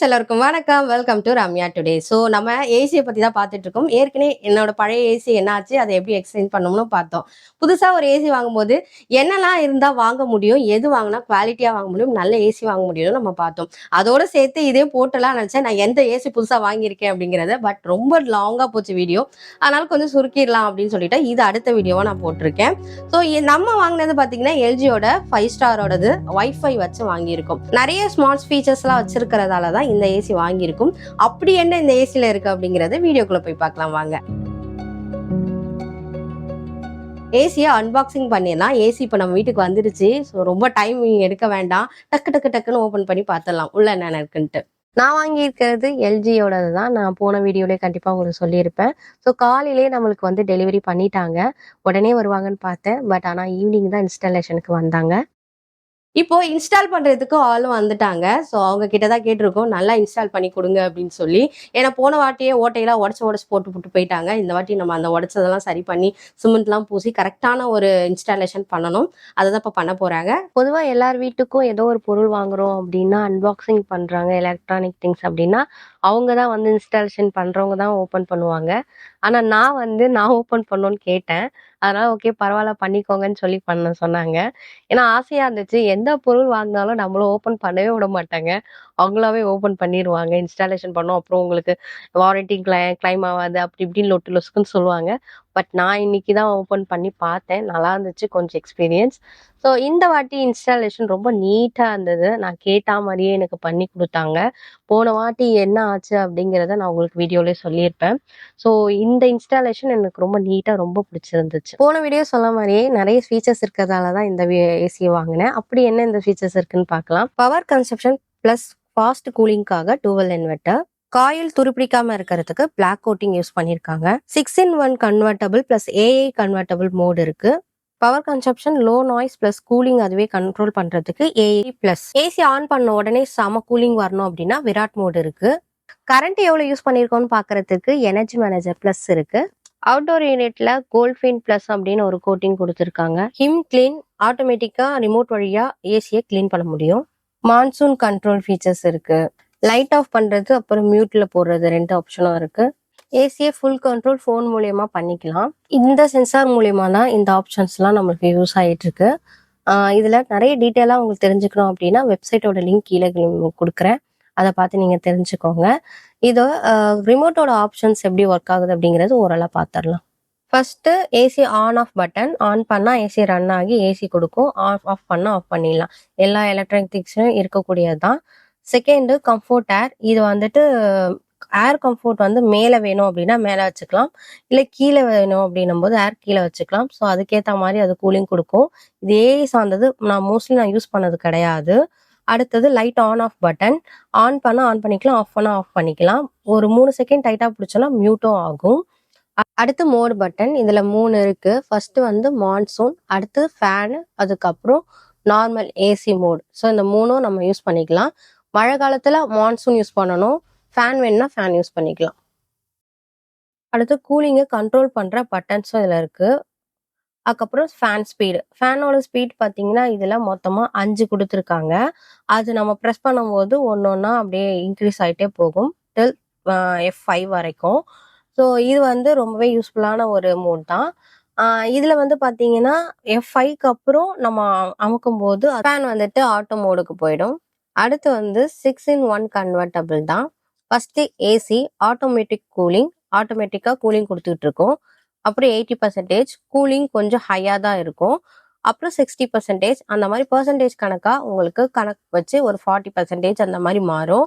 Friends எல்லாருக்கும் வணக்கம். Welcome to Ramya today so நம்ம ஏசியை பற்றி தான் பார்த்துட்டு இருக்கோம் ஏற்கனவே என்னோட பழைய ஏசி என்னாச்சு? அதை எப்படி எக்ஸ்சேஞ்ச் பண்ணணும்னு பார்த்தோம். புதுசாக ஒரு ஏசி வாங்கும்போது என்னெல்லாம் இருந்தால் வாங்க முடியும்? எது வாங்கினா குவாலிட்டியாக வாங்க முடியும்? நல்ல ஏசி வாங்க முடியும்னு நம்ம பார்த்தோம். அதோட சேர்த்து இதே போட்டெல்லாம் நினச்சேன். நான் எந்த ஏசி புதுசாக வாங்கியிருக்கேன் அப்படிங்கிறத பட் ரொம்ப லாங்காக போச்சு வீடியோ அதனால கொஞ்சம் சுருக்கிடலாம் அப்படின்னு சொல்லிட்டு இது அடுத்த வீடியோவாக நான் போட்டிருக்கேன். ஸோ நம்ம வாங்கினது பார்த்தீங்கன்னா எல்ஜியோட ஃபைவ் ஸ்டாரோடது ஒய்ஃபை வச்சு வாங்கியிருக்கோம். நிறைய ஸ்மார்ட் ஃபீச்சர்ஸ்லாம் வச்சிருக்கிறதால தான் இந்த ஏசி வாங்கியிருக்கும். அப்படி என்ன இந்த ஏசியில் இருக்குது அப்படிங்கிறத வீடியோக்குள்ளே போய் பார்க்கலாம் வாங்க. ஏசியை அன்பாக்சிங் பண்ணிடலாம். ஏசி இப்போ நம்ம வீட்டுக்கு வந்துருச்சு. ஸோ ரொம்ப டைம் எடுக்க வேண்டாம். டக்கு டக்கு டக்குன்னு ஓப்பன் பண்ணி பார்த்துடலாம். உள்ள என்னென்ன இருக்குன்ட்டு நான் வாங்கியிருக்கிறது எல்ஜியோடது தான் நான் போன வீடியோலேயே கண்டிப்பாக உங்களுக்கு சொல்லியிருப்பேன். ஸோ காலையிலே நம்மளுக்கு வந்து டெலிவரி பண்ணிட்டாங்க. உடனே வருவாங்கன்னு பார்த்தேன். பட் ஆனால் ஈவினிங் தான் இன்ஸ்டாலேஷனுக்கு வந்தாங்க. இப்போ இன்ஸ்டால் பண்றதுக்கு ஆளும் வந்துட்டாங்க. ஸோ அவங்க கிட்ட தான் கேட்டிருக்கோம். நல்லா இன்ஸ்டால் பண்ணி கொடுங்க அப்படின்னு சொல்லி. ஏன்னா போன வாட்டியே ஓட்டையெல்லாம் உடச்சு உடச்சு போட்டு போட்டு போயிட்டாங்க. இந்த வாட்டி நம்ம அந்த உடச்சதெல்லாம் சரி பண்ணி சிமெண்ட்லாம் பூசி கரெக்டான ஒரு இன்ஸ்டாலேஷன் பண்ணணும். அதை தான் இப்போ பண்ண போறாங்க. பொதுவாக எல்லார் வீட்டுக்கும் ஏதோ ஒரு பொருள் வாங்குறோம் அப்படின்னா அன்பாக்சிங் பண்றாங்க எலக்ட்ரானிக் திங்ஸ் அப்படின்னா அவங்க தான் வந்து இன்ஸ்டாலேஷன் பண்றவங்க தான் ஓப்பன் பண்ணுவாங்க. ஆனால் நான் வந்து நான் ஓப்பன் பண்ணோன்னு கேட்டேன். அதனால ஓகே பரவாயில்ல பண்ணிக்கோங்கன்னு சொல்லி பண்ண சொன்னாங்க. ஏன்னா ஆசையா இருந்துச்சு. எந்த பொருள் வாங்கினாலும் நம்மளும் ஓப்பன் பண்ணவே விட மாட்டாங்க. அவங்களாவே ஓப்பன் பண்ணிடுவாங்க இன்ஸ்டாலேஷன் பண்ணோம். அப்புறம் உங்களுக்கு வாரண்டி கிளை கிளைம் ஆகாது. அப்படி இப்படின்னு லொட்டு லொசுக்குன்னு சொல்லுவாங்க. பட் நான் இன்னைக்கு தான் ஓப்பன் பண்ணி பார்த்தேன். நல்லா இருந்துச்சு. கொஞ்சம் எக்ஸ்பீரியன்ஸ் ஸோ இந்த வாட்டி இன்ஸ்டாலேஷன் ரொம்ப நீட்டாக இருந்தது. நான் கேட்டா மாதிரியே எனக்கு பண்ணி கொடுத்தாங்க. போன வாட்டி என்ன ஆச்சு அப்படிங்கிறத நான் உங்களுக்கு வீடியோலேயே சொல்லியிருப்பேன். ஸோ இந்த இன்ஸ்டாலேஷன் எனக்கு ரொம்ப நீட்டாக ரொம்ப பிடிச்சிருந்துச்சு. போன வீடியோ சொன்ன மாதிரியே நிறைய ஃபீச்சர்ஸ் இருக்கிறதால தான் இந்த ஏசியை வாங்கினேன். அப்படி என்ன இந்த ஃபீச்சர்ஸ் இருக்குன்னு பார்க்கலாம். பவர் கன்சப்ஷன் ப்ளஸ் ஃபாஸ்ட் கூலிங்காக டூவல் இன்வெர்ட்டர் காயில் துருப்பிடிக்காம இருக்கிறதுக்கு பிளாக் கோட்டிங் யூஸ் பண்ணியிருக்காங்க six in one convertible plus AI convertible mode இருக்கு. Power consumption low noise plus cooling அதுவே கண்ட்ரோல் பண்றதுக்கு ஏஐ பிளஸ் ஏசி ஆன் பண்ண உடனே செம கூலிங் வரணும் அப்படின்னா விராட் மோட் இருக்கு. கரண்ட் எவ்வளவு யூஸ் பண்ணியிருக்கோம்னு பாக்குறதுக்கு எனர்ஜி மேனேஜர் பிளஸ் இருக்கு. அவுட்டோர் யூனிட்ல கோல்ஃபின் பிளஸ் அப்படின்னு ஒரு கோட்டிங் கொடுத்துருக்காங்க. ஹிம் கிளீன் ஆட்டோமேட்டிக்கா ரிமோட் வழியா ஏசியை கிளீன் பண்ண முடியும். மான்சூன் கண்ட்ரோல் ஃபீச்சர்ஸ் இருக்கு. லைட் ஆஃப் பண்றது அப்புறம் மியூட்ல போடுறது ரெண்டு ஆப்ஷனும் இருக்கு. ஏசியை ஃபுல் கண்ட்ரோல் ஃபோன் மூலியமா பண்ணிக்கலாம். இந்த சென்சார் மூலியமா தான் இந்த ஆப்ஷன்ஸ்லாம் நம்மளுக்கு யூஸ் ஆகிட்டு இருக்கு. இதில் நிறைய டீட்டெயிலாக உங்களுக்கு தெரிஞ்சுக்கணும் அப்படின்னா வெப்சைட்டோட லிங்க் கீழே கொடுக்குறேன். அதை பார்த்து நீங்க தெரிஞ்சுக்கோங்க. இதோ ரிமோட்டோட ஆப்ஷன்ஸ் எப்படி ஒர்க் ஆகுது அப்படிங்கிறது ஓரளவு பார்த்துடலாம். First AC on off button on பண்ணால் ஏசி ரன் ஆகி ஏசி கொடுக்கும். ஆஃப் ஆஃப் பண்ணால் ஆஃப் பண்ணிடலாம். எல்லா எலக்ட்ரானிக்ஸும் இருக்கக்கூடியது தான் செகண்டு கம்ஃபோர்ட் ஏர் இது வந்துட்டு ஏர் கம்ஃபோர்ட் வந்து மேலே வேணும் அப்படின்னா மேலே வச்சுக்கலாம். இல்லை கீழே வேணும் அப்படின்னும் போது ஏர் கீழே வச்சுக்கலாம். ஸோ அதுக்கேற்ற மாதிரி அது கூலிங் கொடுக்கும். இது ஏஐ சார்ந்தது நான் மோஸ்ட்லி நான் யூஸ் பண்ணது கிடையாது. அடுத்தது light on off button on பண்ணால் ஆன் பண்ணிக்கலாம். ஆஃப் பண்ணால் ஆஃப் பண்ணிக்கலாம். ஒரு மூணு செகண்ட் டைட்டாக பிடிச்சோன்னா மியூட்டும் ஆகும். அடுத்து மோடு பட்டன் இதில் மூணு இருக்கு. ஃபர்ஸ்ட் வந்து மான்சூன் அடுத்து ஃபேனு அதுக்கப்புறம் நார்மல் ஏசி மோட் ஸோ இந்த மூணும் நம்ம யூஸ் பண்ணிக்கலாம். மழை காலத்தில் மான்சூன் யூஸ் பண்ணணும். ஃபேன் வேணும்னா ஃபேன் யூஸ் பண்ணிக்கலாம். அடுத்து கூலிங்கை கண்ட்ரோல் பண்ணுற பட்டன்ஸும் இதில் இருக்குது அதுக்கப்புறம் ஃபேன் ஸ்பீடு ஃபேனோட ஸ்பீட் பார்த்தீங்கன்னா இதில் மொத்தமாக அஞ்சு கொடுத்துருக்காங்க. அது நம்ம ப்ரெஸ் பண்ணும்போது ஒன்று ஒன்றா அப்படியே இன்க்ரீஸ் ஆகிட்டே போகும். டில் எஃப் ஃபைவ் வரைக்கும். ஸோ இது வந்து ரொம்பவே யூஸ்ஃபுல்லான ஒரு மோட் தான். இதில் வந்து பார்த்தீங்கன்னா எஃப் ஃபைவ்க்கு அப்புறம் நம்ம அமுக்கும் போது ஃபேன் வந்துட்டு ஆட்டோ மோடுக்கு போயிடும். அடுத்து வந்து சிக்ஸ் இன் ஒன் கன்வெர்டபிள் தான். ஃபஸ்ட்டு ஏசி ஆட்டோமேட்டிக் கூலிங் ஆட்டோமேட்டிக்காக கூலிங் கொடுத்துக்கிட்டு இருக்கோம். அப்புறம் எயிட்டி பர்சன்டேஜ் கூலிங் கொஞ்சம் ஹையாக தான் இருக்கும். அப்புறம் சிக்ஸ்டி பர்சன்டேஜ் அந்த மாதிரி பர்சன்டேஜ் கணக்காக உங்களுக்கு கணக்கு வச்சு ஒரு ஃபார்ட்டி பர்சன்டேஜ் அந்த மாதிரி மாறும்.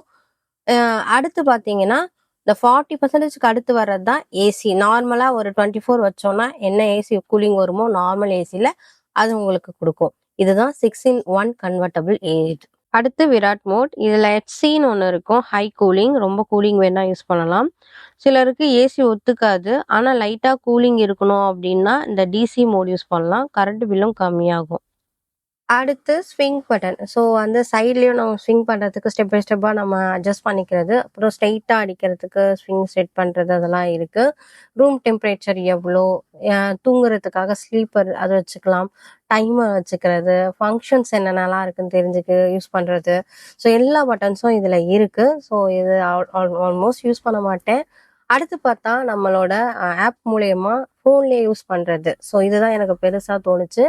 அடுத்து பார்த்தீங்கன்னா இந்த ஃபார்ட்டி பர்சன்டேஜ்க்கு அடுத்து வர்றது தான் ஏசி நார்மலாக ஒரு டுவெண்ட்டி ஃபோர் வச்சோம்னா என்ன ஏசி கூலிங் வருமோ நார்மல் ஏசியில் அது உங்களுக்கு கொடுக்கும். இதுதான் சிக்ஸ் இன் ஒன் கன்வெர்டபிள் ஏஜ் அடுத்து விராட் மோட். இதில் ஹெச்சின்னு ஒன்று இருக்கும். ஹை கூலிங் ரொம்ப கூலிங் வேணா யூஸ் பண்ணலாம். சிலருக்கு ஏசி ஒத்துக்காது. ஆனால் லைட்டாக கூலிங் இருக்கணும் அப்படின்னா இந்த டிசி மோட் யூஸ் பண்ணலாம். கரண்ட் பில்லும் கம்மியாகும். அடுத்து ஸ்விங் பட்டன் ஸோ அந்த சைட்லேயும் நம்ம ஸ்விங் பண்ணுறதுக்கு ஸ்டெப் பை ஸ்டெப்பாக நம்ம அட்ஜஸ்ட் பண்ணிக்கிறது. அப்புறம் ஸ்ட்ரைட்டாக அடிக்கிறதுக்கு ஸ்விங் செட் பண்ணுறது அதெல்லாம் இருக்குது ரூம் டெம்பரேச்சர் எவ்வளோ தூங்குறதுக்காக ஸ்லீப்பர் அது வச்சுக்கலாம் டைமர் வச்சுக்கிறது ஃபங்க்ஷன்ஸ் என்னென்னலாம் இருக்குன்னு தெரிஞ்சுக்க யூஸ் பண்ணுறது ஸோ எல்லா பட்டன்ஸும் இதில் இருக்குது ஸோ இது ஆல்மோஸ்ட் யூஸ் பண்ண மாட்டேன். அடுத்து பார்த்தா நம்மளோட ஆப் மூலயமா ஃபோன்லேயே யூஸ் பண்ணுறது ஸோ இதுதான் எனக்கு பெருசாக தோணுச்சு.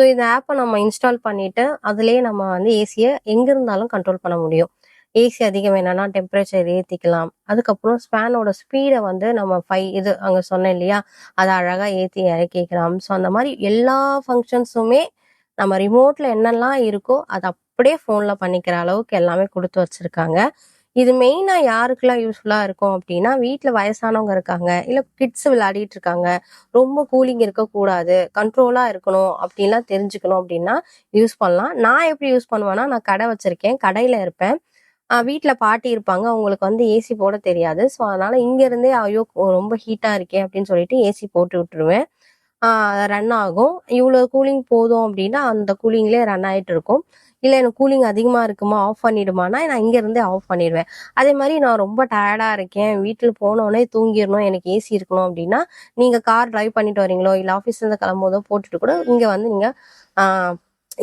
ஸோ இந்த ஆப்பை நம்ம இன்ஸ்டால் பண்ணிட்டு அதுலேயே நம்ம வந்து ஏசியை எங்கே இருந்தாலும் கண்ட்ரோல் பண்ண முடியும். ஏசி அதிகம் வேணும்னா டெம்பரேச்சர் ஏற்றிக்கலாம் அதுக்கப்புறம் ஸ்பேனோட ஸ்பீடை வந்து நம்ம ஃபை இது அங்கே சொன்னேன் இல்லையா? அதை அழகாக ஏற்றி இறக்கிக்கலாம். ஸோ அந்த மாதிரி எல்லா ஃபங்க்ஷன்ஸுமே நம்ம ரிமோட்டில் என்னெல்லாம் இருக்கோ அதை அப்படியே ஃபோனில் பண்ணிக்கிற அளவுக்கு எல்லாமே கொடுத்து வச்சுருக்காங்க. இது மெயினாக யாருக்கெல்லாம் யூஸ்ஃபுல்லாக இருக்கும் அப்படின்னா வீட்டில் வயசானவங்க இருக்காங்க இல்லை கிட்ஸ் விளையாடிட்டு இருக்காங்க ரொம்ப கூலிங் இருக்கக்கூடாது கண்ட்ரோலாக இருக்கணும் அப்படின்லாம் தெரிஞ்சுக்கணும் அப்படின்னா யூஸ் பண்ணலாம். நான் எப்படி யூஸ் பண்ணுவேன்னா நான் கடை வச்சுருக்கேன் கடையில் இருப்பேன். வீட்டில் பாட்டி இருப்பாங்க அவங்களுக்கு வந்து ஏசி போட தெரியாது. ஸோ அதனால இங்கேருந்தே ஐயோ ரொம்ப ஹீட்டாக இருக்கே அப்படின்னு சொல்லிட்டு ஏசி போட்டு விட்டுருவேன். ரன் ஆகும். இவ்வளோ கூலிங் போதும் அப்படின்னா அந்த கூலிங்லேயே ரன் ஆகிட்டு இருக்கும். இல்லை எனக்கு கூலிங் அதிகமாக இருக்குமா? ஆஃப் பண்ணிடுமானா? நான் இங்கேருந்தே ஆஃப் பண்ணிடுவேன். அதே மாதிரி நான் ரொம்ப டயர்டாக இருக்கேன். வீட்டில் போனோடனே தூங்கிடணும். எனக்கு ஏசி இருக்கணும் அப்படின்னா நீங்கள் கார் டிரைவ் பண்ணிட்டு வரீங்களோ? இல்லை ஆஃபீஸ்லேருந்து கிளம்போதோ போட்டுட்டு கூட இங்கே வந்து நீங்கள்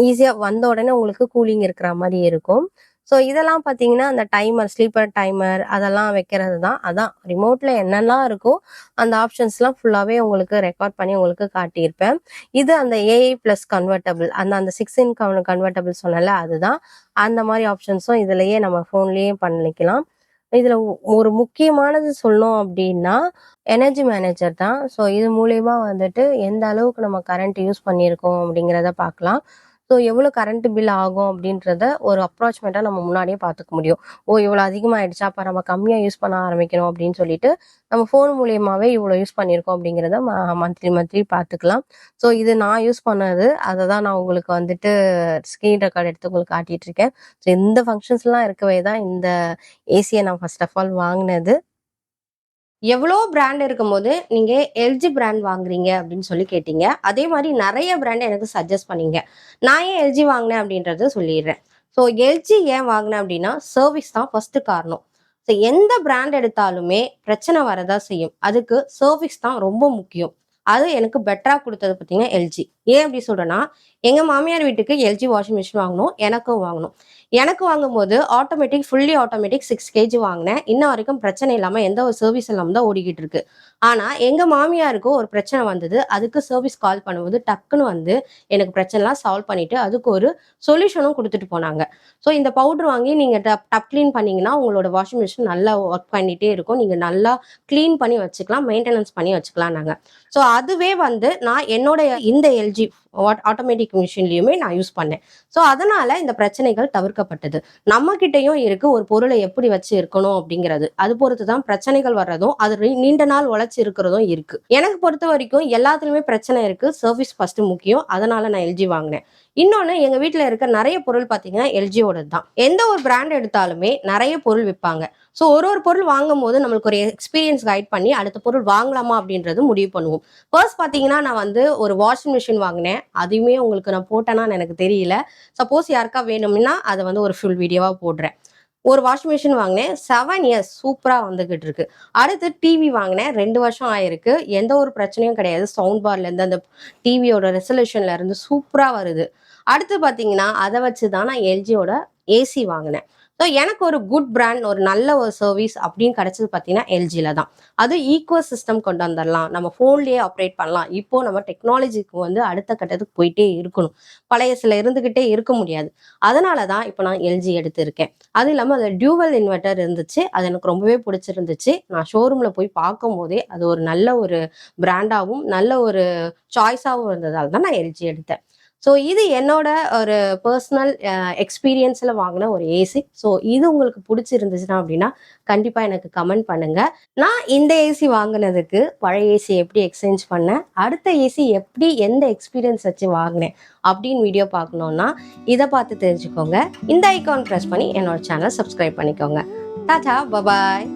ஈஸியாக வந்த உடனே உங்களுக்கு கூலிங் இருக்கிற மாதிரி இருக்கும். ஸோ இதெல்லாம் பார்த்தீங்கன்னா அந்த டைமர் ஸ்லீப்பர் டைமர் அதெல்லாம் வைக்கிறது தான் அதான் ரிமோட்டில் என்னெல்லாம் இருக்கோ அந்த ஆப்ஷன்ஸ்லாம் ஃபுல்லாகவே உங்களுக்கு ரெக்கார்ட் பண்ணி உங்களுக்கு காட்டியிருப்பேன். இது அந்த ஏஐ ப்ளஸ் கன்வெர்ட்டபிள் அந்த அந்த சிக்ஸ் இன் கன்வெர்ட்டபிள் சொன்னல அதுதான். அந்த மாதிரி ஆப்ஷன்ஸும் இதுலயே நம்ம ஃபோன்லேயே பண்ணிக்கலாம். இதில் ஒரு முக்கியமானது சொல்லணும் அப்படின்னா எனர்ஜி மேனேஜர் தான். ஸோ இது மூலயமா வந்துட்டு எந்த அளவுக்கு நம்ம கரண்ட் யூஸ் பண்ணியிருக்கோம் அப்படிங்கிறத பார்க்கலாம். ஸோ எவ்வளோ கரண்ட் பில் ஆகும் அப்படின்றத ஒரு அப்ராச்மெண்ட்டாக நம்ம முன்னாடியே பார்த்துக்க முடியும். ஓ இவ்வளோ அதிகமாகிடுச்சா அப்போ நம்ம கம்மியாக யூஸ் பண்ண ஆரம்பிக்கணும் அப்படின்னு சொல்லிட்டு நம்ம ஃபோன் மூலியமாகவே இவ்வளோ யூஸ் பண்ணியிருக்கோம் அப்படிங்கிறத மந்த்லி மந்த்லி பார்த்துக்கலாம். ஸோ இது நான் யூஸ் பண்ணது அதை தான் நான் உங்களுக்கு வந்துட்டு ஸ்க்ரீன் ரெக்கார்ட் எடுத்து உங்களுக்கு காட்டிட்டு இருக்கேன். ஸோ இந்த ஃபங்க்ஷன்ஸ்லாம் இருக்கவே தான் இந்த ஏசியை நான் ஃபர்ஸ்ட் ஆஃப் ஆல் வாங்கினது. எவ்வளோ பிராண்ட் இருக்கும்போது நீங்கள் எல்ஜி பிராண்ட் வாங்குறீங்க அப்படின்னு சொல்லி கேட்டீங்க. அதே மாதிரி நிறைய பிராண்ட் எனக்கு சஜஸ்ட் பண்ணீங்க. நான் ஏன் எல்ஜி வாங்கினேன் அப்படின்றத சொல்லிடுறேன். ஸோ எல்ஜி ஏன் வாங்கினேன் அப்படின்னா சர்வீஸ் தான் ஃபஸ்ட்டு காரணம். ஸோ எந்த பிராண்ட் எடுத்தாலுமே பிரச்சனை வரதா செய்யும். அதுக்கு சர்வீஸ் தான் ரொம்ப முக்கியம். அது எனக்கு பெட்டராக கொடுத்தது பார்த்தீங்கன்னா எல்ஜி ஏன் அப்படி சொல்கிறேன்னா எங்கள் மாமியார் வீட்டுக்கு எல்ஜி வாஷிங் மிஷின் வாங்கணும் எனக்கும் வாங்கணும். எனக்கு வாங்கும்போது automatic fully automatic six KG வாங்கினேன். இன்ன வரைக்கும் பிரச்சனை இல்லாமல் எந்த ஒரு சர்வீஸ் இல்லாமல் தான் ஓடிக்கிட்டு இருக்கு. ஆனால் எங்கள் மாமியாருக்கும் ஒரு பிரச்சனை வந்தது. அதுக்கு சர்வீஸ் கால் பண்ணும்போது டக்குன்னு வந்து எனக்கு பிரச்சனைலாம் சால்வ் பண்ணிட்டு அதுக்கு ஒரு சொல்யூஷனும் கொடுத்துட்டு போனாங்க. ஸோ இந்த பவுடர் வாங்கி நீங்கள் டப் டப் க்ளீன் பண்ணிங்கன்னா உங்களோட வாஷிங் மிஷின் நல்லா ஒர்க் பண்ணிகிட்டே இருக்கும். நீங்கள் நல்லா க்ளீன் பண்ணி வச்சுக்கலாம் மெயின்டெனன்ஸ் பண்ணி வச்சுக்கலாம் நாங்கள் ஸோ அதுவே வந்து நான் என்னோட இந்த எல்ஜி ஆட்டோமேட்டிக் மிஷின்லையுமே நான் யூஸ் பண்ணேன். ஸோ அதனால் இந்த பிரச்சனைகள் கொடுக்கப்பட்டது. நம்ம கிட்டயும் இருக்கு ஒரு பொருளை எப்படி வச்சு இருக்கணும் அப்படிங்கிறது. அது பொறுத்து தான் பிரச்சனைகள் வர்றதும் அது நீண்ட நாள் உழைச்சி இருக்கிறதும் இருக்கு. எனக்கு பொறுத்த வரைக்கும் எல்லாத்துலயுமே பிரச்சனை இருக்கு. சர்வீஸ் ஃபர்ஸ்ட் முக்கியம். அதனால நான் எல்ஜி வாங்கினேன். இன்னொன்று எங்கள் வீட்டில் இருக்க நிறைய பொருள் பார்த்தீங்கன்னா எல்ஜியோடது தான். எந்த ஒரு பிராண்ட் எடுத்தாலுமே நிறைய பொருள் விற்பாங்க ஸோ ஒரு ஒரு பொருள் வாங்கும் போது நம்மளுக்கு ஒரு எக்ஸ்பீரியன்ஸ் கைட் பண்ணி அடுத்த பொருள் வாங்கலாமா அப்படின்றது முடிவு பண்ணுவோம். ஃபர்ஸ்ட் பார்த்தீங்கன்னா நான் வந்து ஒரு வாஷிங் மிஷின் வாங்கினேன். அதையுமே உங்களுக்கு நான் போட்டேன்னா எனக்கு தெரியல. சப்போஸ் யாருக்கா வேணும்னா அதை வந்து ஒரு ஃபுல் வீடியோவாக போடுறேன். ஒரு வாஷிங் மிஷின் வாங்கினேன். செவன் இயர்ஸ் சூப்பராக வந்துகிட்டு இருக்கு. அடுத்து டிவி வாங்கினேன். ரெண்டு வருஷம் ஆயிருக்கு. எந்த ஒரு பிரச்சனையும் கிடையாது. சவுண்ட் பார்லேருந்து அந்த டிவியோட ரெசல்யூஷன்ல இருந்து சூப்பராக வருது. அடுத்து பார்த்தீங்கன்னா அதை வச்சு தான் நான் எல்ஜியோட ஏசி வாங்கினேன். ஸோ எனக்கு ஒரு குட் பிராண்ட் ஒரு நல்ல ஒரு சர்வீஸ் அப்படின்னு கிடைச்சது பார்த்தீங்கன்னா எல்ஜியில் தான். அது ஈக்குவல் சிஸ்டம் கொண்டு வந்துடலாம் நம்ம ஃபோன்லேயே ஆப்ரேட் பண்ணலாம். இப்போ நம்ம டெக்னாலஜிக்கு வந்து அடுத்த கட்டத்துக்கு போயிட்டே இருக்கணும். பழைய சில இருந்துக்கிட்டே இருக்க முடியாது. அதனால தான் இப்போ நான் எல்ஜி எடுத்திருக்கேன். அது இல்லாமல் அதில் டியூவல் இன்வெர்ட்டர் இருந்துச்சு. அது எனக்கு ரொம்பவே பிடிச்சிருந்துச்சு. நான் ஷோரூமில் போய் பார்க்கும் போதே அது ஒரு நல்ல ஒரு பிராண்டாகவும் நல்ல ஒரு சாய்ஸாகவும் இருந்ததால் தான் நான் எல்ஜி எடுத்தேன். ஸோ இது என்னோட ஒரு பர்சனல் எக்ஸ்பீரியன்ஸில் வாங்கின ஒரு ஏசி ஸோ இது உங்களுக்கு பிடிச்சிருந்துச்சுன்னா அப்படின்னா கண்டிப்பாக எனக்கு கமெண்ட் பண்ணுங்கள் நான் இந்த ஏசி வாங்கினதுக்கு பழைய ஏசி எப்படி எக்ஸ்சேஞ்ச் பண்ணேன்? அடுத்த ஏசி எப்படி எந்த எக்ஸ்பீரியன்ஸ் வச்சு வாங்கினேன்? அப்படின்னு வீடியோ பார்க்கணுன்னா இதை பார்த்து தெரிஞ்சுக்கோங்க. இந்த ஐகான் ப்ரெஸ் பண்ணி என்னோட சேனலை சப்ஸ்கிரைப் பண்ணிக்கோங்க. Tata bye bye